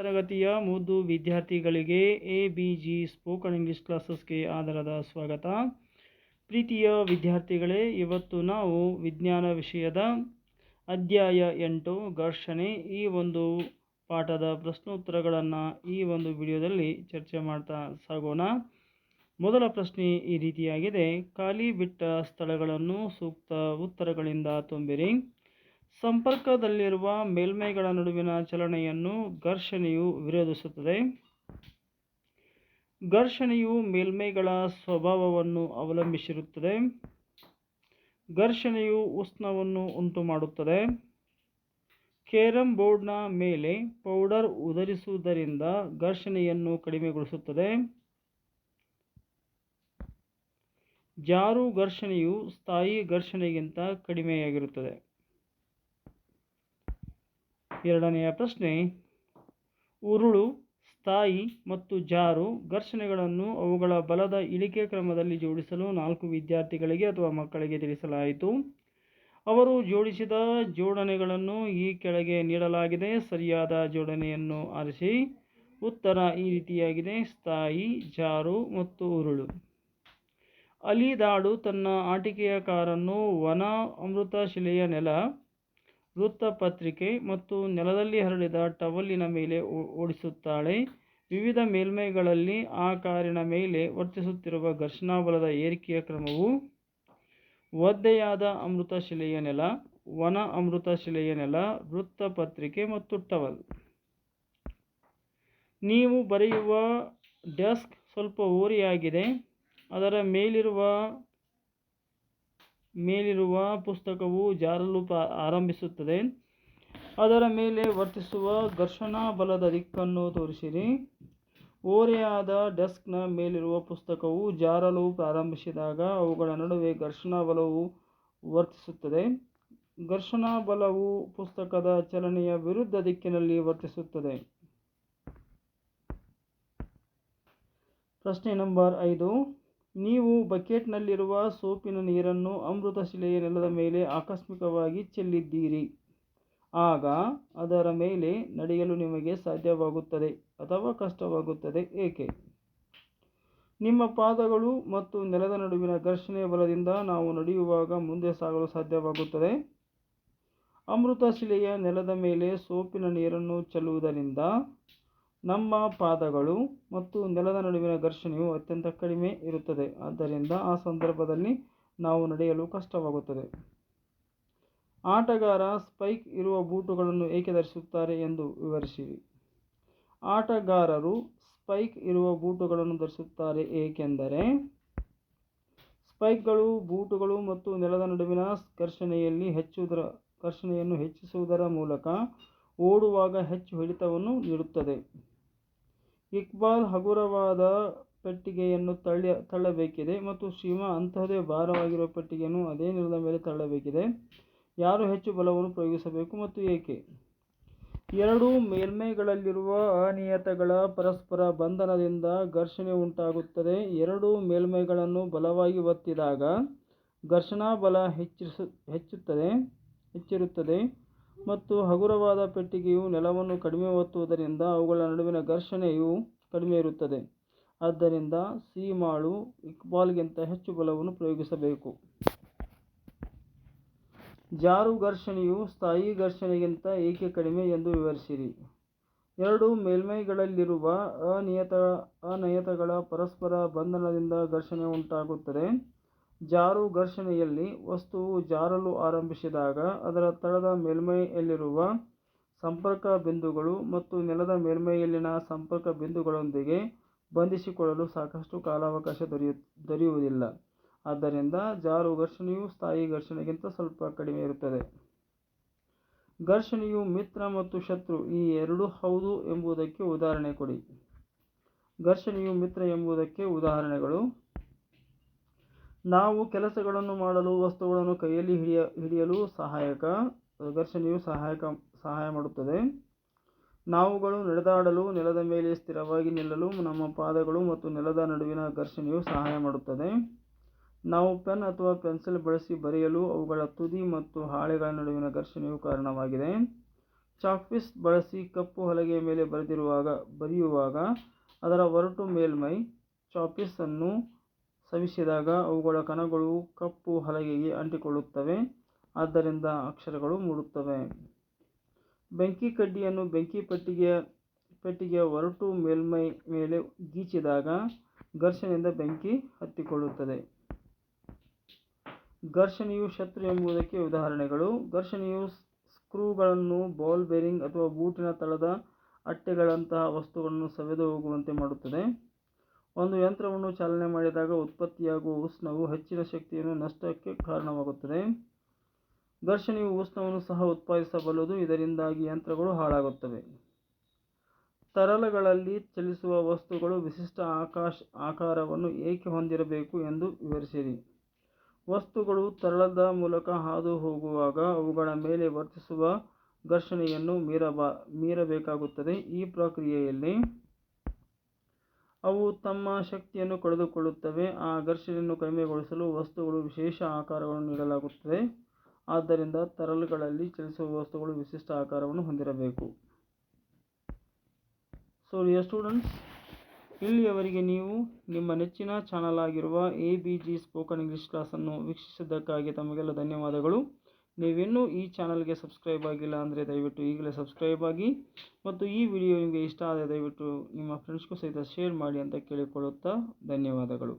ತರಗತಿಯ ಮುದ್ದು ವಿದ್ಯಾರ್ಥಿಗಳಿಗೆ A B G spoken English ಕ್ಲಾಸಸ್ಗೆ ಆಧಾರದ ಸ್ವಾಗತ. ಪ್ರೀತಿಯ ವಿದ್ಯಾರ್ಥಿಗಳೇ, ಇವತ್ತು ನಾವು ವಿಜ್ಞಾನ ವಿಷಯದ ಅಧ್ಯಾಯ ಎಂಟು ಘರ್ಷಣೆ ಈ ಒಂದು ಪಾಠದ ಪ್ರಶ್ನೋತ್ತರಗಳನ್ನು ಈ ಒಂದು ವಿಡಿಯೋದಲ್ಲಿ ಚರ್ಚೆ ಮಾಡ್ತಾ ಸಾಗೋಣ. ಮೊದಲ ಪ್ರಶ್ನೆ ಈ ರೀತಿಯಾಗಿದೆ. ಖಾಲಿ ಬಿಟ್ಟ ಸ್ಥಳಗಳನ್ನು ಸೂಕ್ತ ಉತ್ತರಗಳಿಂದ ತುಂಬಿರಿ. ಸಂಪರ್ಕದಲ್ಲಿರುವ ಮೇಲ್ಮೈಗಳ ನಡುವಿನ ಚಲನೆಯನ್ನು ಘರ್ಷಣೆಯು ವಿರೋಧಿಸುತ್ತದೆ. ಘರ್ಷಣೆಯು ಮೇಲ್ಮೈಗಳ ಸ್ವಭಾವವನ್ನು ಅವಲಂಬಿಸಿರುತ್ತದೆ. ಘರ್ಷಣೆಯು ಉಷ್ಣವನ್ನು ಉಂಟುಮಾಡುತ್ತದೆ. ಕೇರಂ ಬೋರ್ಡ್ನ ಮೇಲೆ ಪೌಡರ್ ಉದರಿಸುವುದರಿಂದ ಘರ್ಷಣೆಯನ್ನು ಕಡಿಮೆಗೊಳಿಸುತ್ತದೆ. ಜಾರು ಘರ್ಷಣೆಯು ಸ್ಥಾಯಿ ಘರ್ಷಣೆಗಿಂತ ಕಡಿಮೆಯಾಗಿರುತ್ತದೆ. ಎರಡನೆಯ ಪ್ರಶ್ನೆ, ಉರುಳು, ಸ್ಥಾಯಿ ಮತ್ತು ಜಾರು ಘರ್ಷಣೆಗಳನ್ನು ಅವುಗಳ ಬಲದ ಇಳಿಕೆ ಕ್ರಮದಲ್ಲಿ ಜೋಡಿಸಲು ನಾಲ್ಕು ವಿದ್ಯಾರ್ಥಿಗಳಿಗೆ ಅಥವಾ ಮಕ್ಕಳಿಗೆ ತಿಳಿಸಲಾಯಿತು. ಅವರು ಜೋಡಿಸಿದ ಜೋಡಣೆಗಳನ್ನು ಈ ಕೆಳಗೆ ನೀಡಲಾಗಿದೆ. ಸರಿಯಾದ ಜೋಡಣೆಯನ್ನು ಆರಿಸಿ. ಉತ್ತರ ಈ ರೀತಿಯಾಗಿದೆ. ಸ್ಥಾಯಿ, ಜಾರು ಮತ್ತು ಉರುಳು. ಅಲಿದಾಡು ತನ್ನ ಆಟಿಕೆಯ ಕಾರನ್ನು ವನ ಅಮೃತಶಿಲೆಯ ನೆಲ ವೃತ್ತಪತ್ರಿಕೆ ಮತ್ತು ನೆಲದಲ್ಲಿ ಹರಡಿದ ಟವಲಿನ ಮೇಲೆ ಓಡಿಸುತ್ತಾಳೆ. ವಿವಿಧ ಮೇಲ್ಮೈಗಳಲ್ಲಿ ಆ ಕಾರಿನ ಮೇಲೆ ವರ್ತಿಸುತ್ತಿರುವ ಘರ್ಷಣಾ ಬಲದ ಏರಿಕೆಯ ಕ್ರಮವು ಒದ್ದೆಯಾದ ಅಮೃತಶಿಲೆಯ ನೆಲ, ವನ ಅಮೃತಶಿಲೆಯ ನೆಲ, ವೃತ್ತಪತ್ರಿಕೆ ಮತ್ತು ಟವಲ್. ನೀವು ಬರೆಯುವ ಡೆಸ್ಕ್ ಸ್ವಲ್ಪ ಓರೆಯಾಗಿದೆ. ಅದರ ಮೇಲಿರುವ ಮೇಲಿರುವ ಪುಸ್ತಕವು ಜಾರಲು ಆರಂಭಿಸುತ್ತದೆ. ಅದರ ಮೇಲೆ ವರ್ತಿಸುವ ಘರ್ಷಣಾ ಬಲದ ದಿಕ್ಕನ್ನು ತೋರಿಸಿರಿ. ಓರೆಯಾದ ಡೆಸ್ಕ್ನ ಮೇಲಿರುವ ಪುಸ್ತಕವು ಜಾರಲು ಪ್ರಾರಂಭಿಸಿದಾಗ ಅವುಗಳ ನಡುವೆ ಘರ್ಷಣಾ ಬಲವು ವರ್ತಿಸುತ್ತದೆ. ಘರ್ಷಣಾ ಬಲವು ಪುಸ್ತಕದ ಚಲನೆಯ ವಿರುದ್ಧ ದಿಕ್ಕಿನಲ್ಲಿ ವರ್ತಿಸುತ್ತದೆ. ಪ್ರಶ್ನೆ ನಂಬರ್ ಐದು. ನೀವು ಬಕೆಟ್ನಲ್ಲಿರುವ ಸೋಪಿನ ನೀರನ್ನು ಅಮೃತಶಿಲೆಯ ನೆಲದ ಮೇಲೆ ಆಕಸ್ಮಿಕವಾಗಿ ಚೆಲ್ಲಿದ್ದೀರಿ. ಆಗ ಅದರ ಮೇಲೆ ನಡೆಯಲು ನಿಮಗೆ ಸಾಧ್ಯವಾಗುತ್ತದೆ ಅಥವಾ ಕಷ್ಟವಾಗುತ್ತದೆ, ಏಕೆ? ನಿಮ್ಮ ಪಾದಗಳು ಮತ್ತು ನೆಲದ ನಡುವಿನ ಘರ್ಷಣೆಯ ಬಲದಿಂದ ನಾವು ನಡೆಯುವಾಗ ಮುಂದೆ ಸಾಗಲು ಸಾಧ್ಯವಾಗುತ್ತದೆ. ಅಮೃತಶಿಲೆಯ ನೆಲದ ಮೇಲೆ ಸೋಪಿನ ನೀರನ್ನು ಚೆಲ್ಲುವುದರಿಂದ ನಮ್ಮ ಪಾದಗಳು ಮತ್ತು ನೆಲದ ನಡುವಿನ ಘರ್ಷಣೆಯು ಅತ್ಯಂತ ಕಡಿಮೆ ಇರುತ್ತದೆ. ಆದ್ದರಿಂದ ಆ ಸಂದರ್ಭದಲ್ಲಿ ನಾವು ನಡೆಯಲು ಕಷ್ಟವಾಗುತ್ತದೆ. ಆಟಗಾರ ಸ್ಪೈಕ್ ಇರುವ ಬೂಟುಗಳನ್ನು ಏಕೆ ಧರಿಸುತ್ತಾರೆ ಎಂದು ವಿವರಿಸಿರಿ ಆಟಗಾರರು ಸ್ಪೈಕ್ ಇರುವ ಬೂಟುಗಳನ್ನು ಧರಿಸುತ್ತಾರೆ ಏಕೆಂದರೆ ಸ್ಪೈಕ್ಗಳು ಬೂಟುಗಳು ಮತ್ತು ನೆಲದ ನಡುವಿನ ಘರ್ಷಣೆಯಲ್ಲಿ ಹೆಚ್ಚುವುದರ ಘರ್ಷಣೆಯನ್ನು ಹೆಚ್ಚಿಸುವುದರ ಮೂಲಕ ಓಡುವಾಗ ಹೆಚ್ಚು ಹಿಡಿತವನ್ನು ನೀಡುತ್ತದೆ. ಇಕ್ಬಾಲ್ ಹಗುರವಾದ ಪೆಟ್ಟಿಗೆಯನ್ನು ತಳ್ಳಿ, ತಳ್ಳಬೇಕಿದೆ ಮತ್ತು ಶಿವ ಅಂತಹದೇ ಭಾರವಾಗಿರುವ ಪೆಟ್ಟಿಗೆಯನ್ನು ಅದೇ ನೆಲದ ಮೇಲೆ ತಳ್ಳಬೇಕಿದೆ. ಯಾರು ಹೆಚ್ಚು ಬಲವನ್ನು ಪ್ರಯೋಗಿಸಬೇಕು ಮತ್ತು ಏಕೆ? ಎರಡು ಮೇಲ್ಮೈಗಳಲ್ಲಿರುವ ಅನಿಯತಗಳ ಪರಸ್ಪರ ಬಂಧನದಿಂದ ಘರ್ಷಣೆ ಉಂಟಾಗುತ್ತದೆ. ಎರಡು ಮೇಲ್ಮೈಗಳನ್ನು ಬಲವಾಗಿ ಒತ್ತಿದಾಗ ಘರ್ಷಣಾ ಬಲ ಹೆಚ್ಚಿಸು, ಹೆಚ್ಚುತ್ತದೆ, ಹೆಚ್ಚಿರುತ್ತದೆ. ಮತ್ತು ಹಗುರವಾದ ಪೆಟ್ಟಿಗೆಯು ನೆಲವನ್ನು ಕಡಿಮೆ ಒತ್ತುವುದರಿಂದ ಅವುಗಳ ನಡುವಿನ ಘರ್ಷಣೆಯು ಕಡಿಮೆ ಇರುತ್ತದೆ. ಆದ್ದರಿಂದ ಸೀಮಾಳು ಇಕ್ಬಾಲ್ಗಿಂತ ಹೆಚ್ಚು ಬಲವನ್ನು ಪ್ರಯೋಗಿಸಬೇಕು. ಜಾರು ಘರ್ಷಣೆಯು ಸ್ಥಾಯಿ ಘರ್ಷಣೆಗಿಂತ ಏಕೆ ಕಡಿಮೆ ಎಂದು ವಿವರಿಸಿರಿ. ಎರಡು ಮೇಲ್ಮೈಗಳಲ್ಲಿರುವ ಅನಿಯತ, ಅನಿಯತಗಳ ಪರಸ್ಪರ ಬಂಧನದಿಂದ ಘರ್ಷಣೆ ಉಂಟಾಗುತ್ತದೆ. ಜಾರು ಘರ್ಷಣೆಯಲ್ಲಿ ವಸ್ತುವು ಜಾರಲು ಆರಂಭಿಸಿದಾಗ ಅದರ ತಳದ ಮೇಲ್ಮೈಯಲ್ಲಿರುವ ಸಂಪರ್ಕ ಬಿಂದುಗಳು ಮತ್ತು ನೆಲದ ಮೇಲ್ಮೈಯಲ್ಲಿನ ಸಂಪರ್ಕ ಬಿಂದುಗಳೊಂದಿಗೆ ಬಂಧಿಸಿಕೊಳ್ಳಲು ಸಾಕಷ್ಟು ಕಾಲಾವಕಾಶ ದೊರೆಯು, ದೊರೆಯುವುದಿಲ್ಲ. ಆದ್ದರಿಂದ ಜಾರು ಘರ್ಷಣೆಯು ಸ್ಥಾಯಿ ಘರ್ಷಣೆಗಿಂತ ಸ್ವಲ್ಪ ಕಡಿಮೆ ಇರುತ್ತದೆ. ಘರ್ಷಣೆಯು ಮಿತ್ರ ಮತ್ತು ಶತ್ರು ಈ ಎರಡೂ ಹೌದು ಎಂಬುದಕ್ಕೆ ಉದಾಹರಣೆ ಕೊಡಿ. ಘರ್ಷಣೆಯು ಮಿತ್ರ ಎಂಬುದಕ್ಕೆ ಉದಾಹರಣೆಗಳು. ನಾವು ಕೆಲಸಗಳನ್ನು ಮಾಡಲು, ವಸ್ತುಗಳನ್ನು ಕೈಯಲ್ಲಿ ಹಿಡಿಯ, ಹಿಡಿಯಲು ಸಹಾಯಕ, ಘರ್ಷಣೆಯು ಸಹಾಯಕ, ಸಹಾಯ ಮಾಡುತ್ತದೆ. ನಾವುಗಳು ನಡೆದಾಡಲು ನೆಲದ ಮೇಲೆ ಸ್ಥಿರವಾಗಿ ನಿಲ್ಲಲು ನಮ್ಮ ಪಾದಗಳು ಮತ್ತು ನೆಲದ ನಡುವಿನ ಘರ್ಷಣೆಯು ಸಹಾಯ ಮಾಡುತ್ತದೆ. ನಾವು ಪೆನ್ ಅಥವಾ ಪೆನ್ಸಿಲ್ ಬಳಸಿ ಬರೆಯಲು ಅವುಗಳ ತುದಿ ಮತ್ತು ಹಾಳೆಗಳ ನಡುವಿನ ಘರ್ಷಣೆಯು ಕಾರಣವಾಗಿದೆ. ಚಾಕ್ಪೀಸ್ ಬಳಸಿ ಕಪ್ಪು ಹಲಗೆಯ ಮೇಲೆ ಬರೆದಿರುವಾಗ, ಬರೆಯುವಾಗ ಅದರ ಒರಟು ಮೇಲ್ಮೈ ಚಾಪಿಸನ್ನು ಸವಿಸಿದಾಗ ಅವುಗಳ ಕಣಗಳು ಕಪ್ಪು ಹಲಗೆಗೆ ಅಂಟಿಕೊಳ್ಳುತ್ತವೆ, ಆದ್ದರಿಂದ ಅಕ್ಷರಗಳು ಮೂಡುತ್ತವೆ. ಬೆಂಕಿ ಕಡ್ಡಿಯನ್ನು ಬೆಂಕಿ ಪೆಟ್ಟಿಗೆಯ ಪೆಟ್ಟಿಗೆಯ ಒರಟು ಮೇಲ್ಮೈ ಮೇಲೆ ಗೀಚಿದಾಗ ಘರ್ಷಣೆಯಿಂದ ಬೆಂಕಿ ಹತ್ತಿಕೊಳ್ಳುತ್ತದೆ. ಘರ್ಷಣೆಯು ಶತ್ರು ಎಂಬುದಕ್ಕೆ ಉದಾಹರಣೆಗಳು. ಘರ್ಷಣೆಯು ಸ್ಕ್ರೂಗಳನ್ನು ಬಾಲ್ ಬೇರಿಂಗ್ ಅಥವಾ ಬೂಟಿನ ತಳದ ಅಟ್ಟೆಗಳಂತಹ ವಸ್ತುಗಳನ್ನು ಸವೆದು ಹೋಗುವಂತೆ ಮಾಡುತ್ತದೆ. ಒಂದು ಯಂತ್ರವನ್ನು ಚಾಲನೆ ಮಾಡಿದಾಗ ಉತ್ಪತ್ತಿಯಾಗುವ ಉಷ್ಣವು ಹೆಚ್ಚಿನ ಶಕ್ತಿಯನ್ನು ನಷ್ಟಕ್ಕೆ ಕಾರಣವಾಗುತ್ತದೆ. ಘರ್ಷಣೆಯು ಉಷ್ಣವನ್ನು ಸಹ ಉತ್ಪಾದಿಸಬಲ್ಲದು, ಇದರಿಂದಾಗಿ ಯಂತ್ರಗಳು ಹಾಳಾಗುತ್ತವೆ. ತರಲಗಳಲ್ಲಿ ಚಲಿಸುವ ವಸ್ತುಗಳು ವಿಶಿಷ್ಟ ಆಕಾಶ, ಆಕಾರವನ್ನು ಏಕೆ ಹೊಂದಿರಬೇಕು ಎಂದು ವಿವರಿಸಿರಿ. ವಸ್ತುಗಳು ತರಳದ ಮೂಲಕ ಹಾದು ಹೋಗುವಾಗ ಅವುಗಳ ಮೇಲೆ ವರ್ತಿಸುವ ಘರ್ಷಣೆಯನ್ನು ಮೀರಬಾ, ಮೀರಬೇಕಾಗುತ್ತದೆ. ಈ ಪ್ರಕ್ರಿಯೆಯಲ್ಲಿ ಅವು ತಮ್ಮ ಶಕ್ತಿಯನ್ನು ಕಳೆದುಕೊಳ್ಳುತ್ತವೆ. ಆ ಘರ್ಷಣೆಯನ್ನು ಕಡಿಮೆಗೊಳಿಸಲು ವಸ್ತುಗಳು ವಿಶೇಷ ಆಕಾರಗಳನ್ನು ನೀಡಲಾಗುತ್ತದೆ. ಆದ್ದರಿಂದ ತರಲುಗಳಲ್ಲಿ ಚಲಿಸುವ ವಸ್ತುಗಳು ವಿಶಿಷ್ಟ ಆಕಾರವನ್ನು ಹೊಂದಿರಬೇಕು. ಸೊ ಡಿಯರ್ ಸ್ಟೂಡೆಂಟ್ಸ್ ಇಲ್ಲಿಯವರೆಗೆ ನೀವು ನಿಮ್ಮ ನೆಚ್ಚಿನ ಚಾನಲ್ ಆಗಿರುವ A B G spoken English ಕ್ಲಾಸನ್ನು ವೀಕ್ಷಿಸಿದ್ದಕ್ಕಾಗಿ ತಮಗೆಲ್ಲ ಧನ್ಯವಾದಗಳು. ನೀವಿನ್ನೂ ಈ ಚಾನಲ್ಗೆ ಸಬ್ಸ್ಕ್ರೈಬ್ ಆಗಿಲ್ಲ ಅಂದರೆ ದಯವಿಟ್ಟು ಈಗಲೇ ಸಬ್ಸ್ಕ್ರೈಬ್ ಆಗಿ ಮತ್ತು ಈ ವಿಡಿಯೋ ನಿಮಗೆ ಇಷ್ಟ ಆದರೆ ದಯವಿಟ್ಟು ನಿಮ್ಮ ಫ್ರೆಂಡ್ಸ್ಗೂ ಸಹಿತ ಶೇರ್ ಮಾಡಿ ಅಂತ ಕೇಳಿಕೊಳ್ಳುತ್ತಾ ಧನ್ಯವಾದಗಳು.